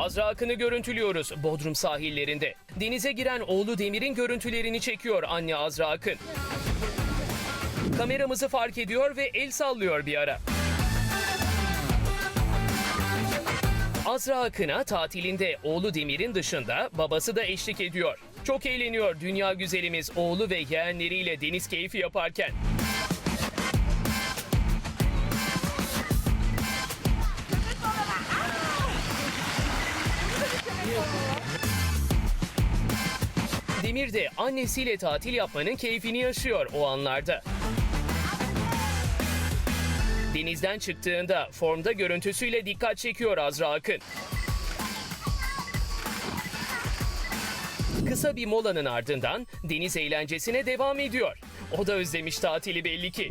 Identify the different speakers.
Speaker 1: Azra Akın'ı görüntülüyoruz Bodrum sahillerinde. Denize giren oğlu Demir'in görüntülerini çekiyor anne Azra Akın. Kameramızı fark ediyor ve el sallıyor bir ara. Azra Akın'a tatilinde oğlu Demir'in dışında babası da eşlik ediyor. Çok eğleniyor dünya güzelimiz oğlu ve yeğenleriyle deniz keyfi yaparken. Demir de annesiyle tatil yapmanın keyfini yaşıyor o anlarda. Denizden çıktığında formda görüntüsüyle dikkat çekiyor Azra Akın. Kısa bir molanın ardından deniz eğlencesine devam ediyor. O da özlemiş tatili belli ki.